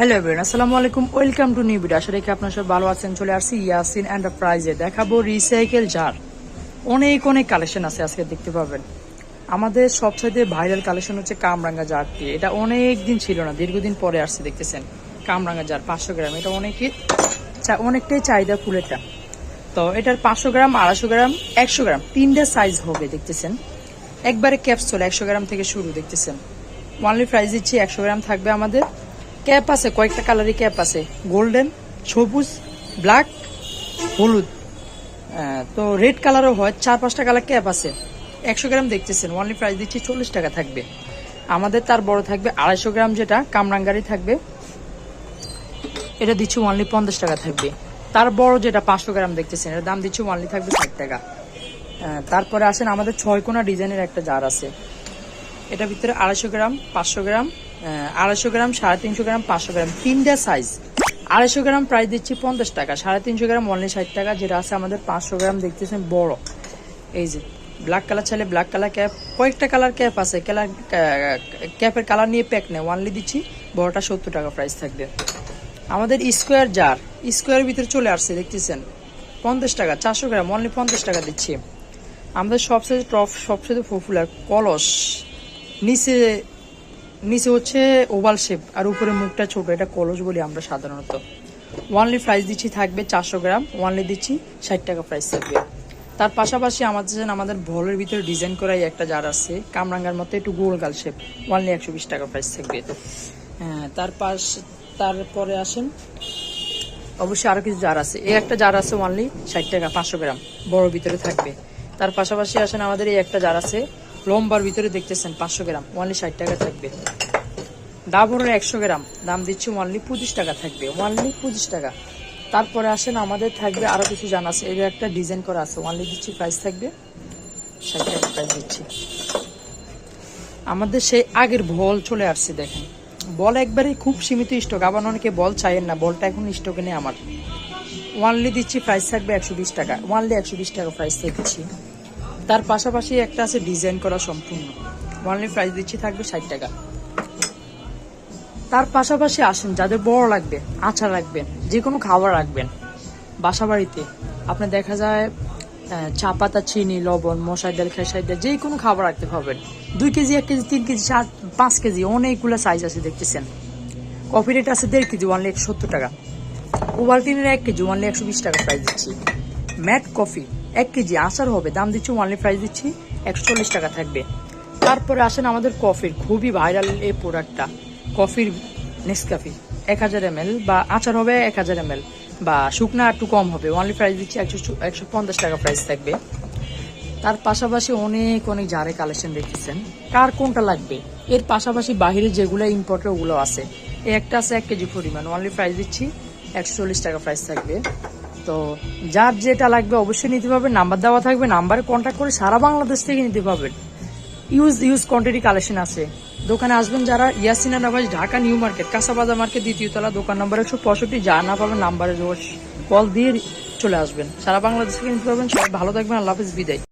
Hello everyone আসসালামু আলাইকুম welcome to new video আশা রেখে আপনার সব ভালো আছেন, চলে আসছি ইয়াসিন এন্টারপ্রাইজে দেখাবো রিসাইকেল জার অনেক অনেক কালেকশন আছে আজকে, দেখতে পাবেন। আমাদের সবচাইতে ভাইরাল কালেকশন হচ্ছে কামরাঙ্গা জারটি এটা অনেক দিন ছিল না, দীর্ঘদিন পরে আসছে, দেখতেছেন। কামরাঙ্গা জার পাঁচশো গ্রাম। এটা অনেকে চা- অনেকটাই চাহিদা ফুলেটা তো এটার পাঁচশো গ্রাম, আড়াইশো গ্রাম, একশো গ্রাম, তিনটা সাইজ হবে, দেখতেছেন। একবারে ক্যাপসুল একশো গ্রাম থেকে শুরু, দেখতেছেন। ওয়ানলি প্রাইস দিচ্ছি একশো গ্রাম থাকবে আমাদের। ক্যাপ আছে কয়েকটা কালারই ক্যাপ আছে গোল্ডেন সবুজ ব্ল্যাক হলুদ। তো রেড কালারও হয়। চার পাঁচটা কালার ক্যাপ আছে একশো গ্রাম দেখতেছেন। ওয়ানলি প্রাইস দিচ্ছি চল্লিশ টাকা থাকবে। আমাদের তার বড় থাকবে আড়াইশো গ্রাম যেটা কামরাঙ্গারি থাকবে। এটা দিচ্ছি ওয়ানলি পঞ্চাশ টাকা থাকবে। তার বড় যেটা পাঁচশো গ্রাম দেখতেছেন। এর দাম দিচ্ছি ওয়ানলি থাকবে ষাট টাকা। তারপরে আসেন আমাদের ছয় কোনা ডিজাইনের একটা জার আছে। এটার ভিতরে আড়াইশো গ্রাম পাঁচশো গ্রাম আড়াইশো গ্রাম, সাড়ে তিনশো গ্রাম, পাঁচশো গ্রাম, তিনটা সাইজ আড়াইশো গ্রাম প্রাইস দিচ্ছি পঞ্চাশ টাকা, সাড়ে তিনশো গ্রাম অনলি ষাট টাকা, যেটা আছে আমাদের পাঁচশো গ্রাম, দেখতেছেন বড়। এই যে ব্ল্যাক কালার চাইলে ব্ল্যাক কালার ক্যাপ কয়েকটা কালার ক্যাপ আছে কালার ক্যাপের কালার নিয়ে প্যাক নেয় ওয়ানলি দিচ্ছি, বড়টা সত্তর টাকা প্রাইস থাকবে। আমাদের স্কোয়ার জার স্কোয়ারের ভিতরে চলে আসছে, দেখতেছেন। পঞ্চাশ টাকা, চারশো গ্রাম অনলি পঞ্চাশ টাকা দিচ্ছি। আমাদের সবচেয়ে টপ সবচেয়ে পপুলার কলস। নিচে নিচে হচ্ছে ওভাল শেপ, আর উপরে মুখটা ছোট, এটা কলস বলি আমরা সাধারণত। ওয়ানলি প্রাইস দিচ্ছি থাকবে চারশো গ্রাম ওয়ানলি দিচ্ছি ষাট টাকা প্রাইস থাকবে। তার পাশাপাশি আমাদের যেন আমাদের ভলের ভিতরে ডিজাইন করাই একটা জার আছে, কামরাঙ্গার মতো একটু গোল গাল শেপ ওয়ানলি একশো বিশ টাকা প্রাইস থাকবে। হ্যাঁ তার পাশ, তারপরে আসেন, অবশ্যই আরও কিছু জার আছে। এই একটা জার আছে ওয়ানলি ষাট টাকা, পাঁচশো গ্রাম, বড় ভিতরে থাকবে। তার পাশাপাশি আসেন আমাদের এই একটা জার আছে লম্বার ভিতরে দেখতেছেন পাঁচশো গ্রাম ওয়ানলি ষাট টাকা থাকবে। ডাবরের একশো গ্রাম, দাম দিচ্ছি ওয়ানলি পঁচিশ টাকা থাকবে ওয়ানলি পঁচিশ টাকা। তারপরে আসেন, আমাদের থাকবে আরও কিছু জান আছে, এর একটা ডিজাইন করা আছে ওনলি দিচ্ছি প্রাইস থাকবে, ষাট টাকা প্রাইস দিচ্ছি। আমাদের সেই আগের বল চলে আসছে, দেখেন। বল একবারে খুব সীমিত স্টক আবার অনেকে বল চাইেন না, বলটা এখন স্টকে নেই আমার। ওয়ানলি দিচ্ছি প্রাইস থাকবে একশো বিশ টাকা ওয়ানলি একশো বিশ টাকা প্রাইস দিচ্ছি। তার পাশাপাশি একটা আছে ডিজাইন করা সম্পূর্ণ। ওয়ানলি প্রাইস দিচ্ছি থাকবে ষাট টাকা। তার পাশাপাশি আসেন, যাদের বড় লাগবে, আচার রাখবেন যে কোনো খাবার রাখবেন বাসা বাড়িতে আপনার দেখা যায় চা পাতা, চিনি, লবণ মশাই ডাল খেসাই ডাল যে কোনো খাবার রাখতে পারবেন। দুই কেজি, এক কেজি, তিন কেজি, চার, পাঁচ কেজি, অনেকগুলো সাইজ আছে দেখতেছেন। কফি রেট আছে দেড় কেজি ওয়ানলি একশো সত্তর টাকা। ওভালটিনের এক কেজি ওয়ানলি একশো বিশ টাকা প্রাইস দিচ্ছি। ম্যাট কফি, এক কেজি আচার হবে, দাম দিচ্ছি ওয়ানলি প্রাইস দিচ্ছি একশো চল্লিশ টাকা থাকবে। তারপরে আসেন আমাদের কফির খুবই ভাইরাল এই প্রোডাক্টটা কফির নেসকাফি এক হাজার এম বা আচার হবে এক হাজার এম বা শুকনা একটু কম হবে ওয়ানলি প্রাইস দিচ্ছি একশো একশো পঞ্চাশ টাকা প্রাইস থাকবে। তার পাশাপাশি অনেক অনেক জারে কালেকশন দেখতেছেন, কার কোনটা লাগবে? এর পাশাপাশি বাহিরে যেগুলো ইম্পোর্টের ওগুলো আছে একটা আছে এক কেজি পরিমাণ অনলি প্রাইস দিচ্ছি একশো চল্লিশ টাকা প্রাইস থাকবে। তো যার যেটা লাগবে অবশ্যই নিতে পারবেন, নাম্বার দেওয়া থাকবে, নাম্বারে কন্ট্যাক্ট করে সারা বাংলাদেশ থেকে নিতে পারবেন। ইউজ ইউজ কোয়ান্টিটি কালেকশন আছে। দোকানে আসবেন যারা ইয়াসিনা নামাজ ঢাকা নিউ মার্কেট কাঁসাবাজার মার্কেট দ্বিতীয়তলা দোকান নম্বর একশো পঁয়ষট্টি, যা না পাবেন নাম্বারে কল দিয়ে চলে আসবেন। সারা বাংলাদেশ থেকে নিতে পারবেন। সবাই ভালো থাকবেন, আল্লাহ হাফিজ, বিদায়।